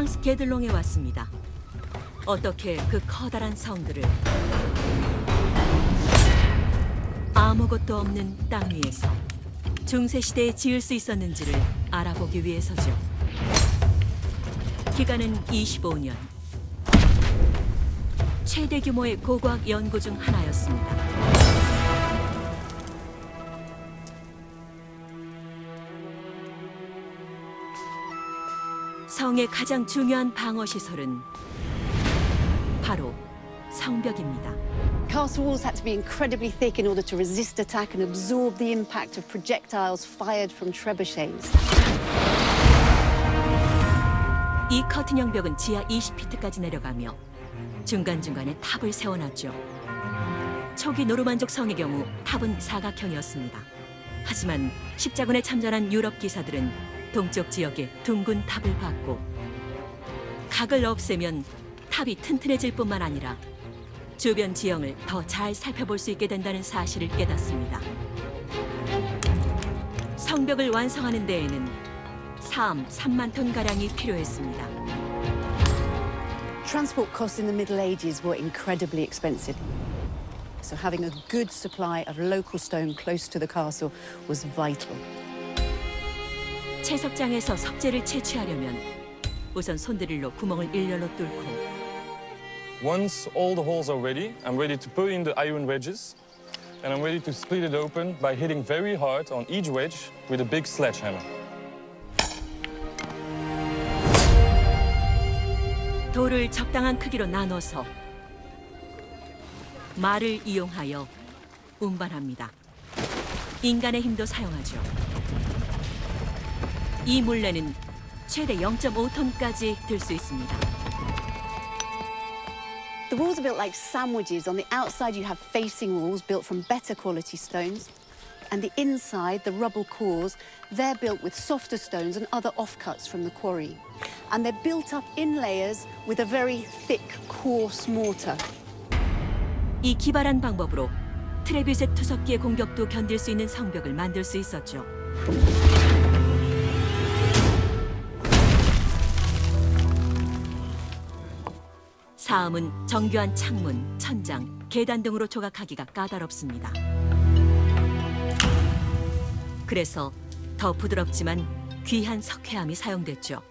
프랑스 게들롱에 왔습니다. 어떻게 그 커다란 성들을 아무것도 없는 땅 위에서 중세 시대에 지을 수 있었는지를 알아보기 위해서죠. 기간은 25년. 최대 규모의 고고학 연구 중 하나였습니다. 성의 가장 중요한 방어 시설은 바로 성벽입니다. Castle walls had to be incredibly thick in order to resist attack and absorb the impact of projectiles fired from trebuchets. 이 커튼형 벽은 지하 20피트까지 내려가며 중간중간에 탑을 세워놨죠. 초기 노르만족 성의 경우 탑은 사각형이었습니다. 하지만 십자군에 참전한 유럽 기사들은 동쪽 지역에 둥근 탑을 봤고 각을 없애면 탑이 튼튼해질 뿐만 아니라 주변 지형을 더 잘 살펴볼 수 있게 된다는 사실을 깨닫습니다. 성벽을 완성하는 데에는 사암 3만 톤 가량이 필요했습니다. Transport costs in the Middle Ages were incredibly expensive. So having a good supply of local stone close to the castle was vital. 채석장에서 석재를 채취하려면 우선 손드릴로 구멍을 일렬로 뚫고 Once all the holes are ready, I'm ready to put in the iron wedges. And I'm ready to split it open by hitting very hard on each wedge with a big sledgehammer. 돌을 적당한 크기로 나눠서 말을 이용하여 운반합니다. 인간의 힘도 사용하죠. 이 물레는 최대 0.5톤까지 들 수 있습니다. The walls are built like sandwiches. On the outside, you have facing walls built from better quality stones. And the inside, the rubble cores, they're built with softer stones and other offcuts from the quarry. And they're built up in layers with a very thick, coarse mortar. 이 기발한 방법으로 트레빗의 투석기의 공격도 견딜 수 있는 성벽을 만들 수 있었죠. 사음은 정교한 창문, 천장, 계단 등으로 조각하기가 까다롭습니다. 그래서 더 부드럽지만 귀한 석회암이 사용됐죠.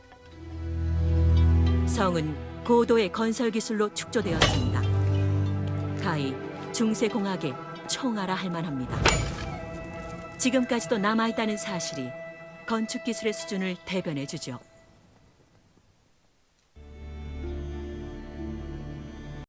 성은 고도의 건설 기술로 축조되었습니다. 가히 중세 공학의 총알아 할 만합니다. 지금까지도 남아있다는 사실이 건축 기술의 수준을 대변해 주죠.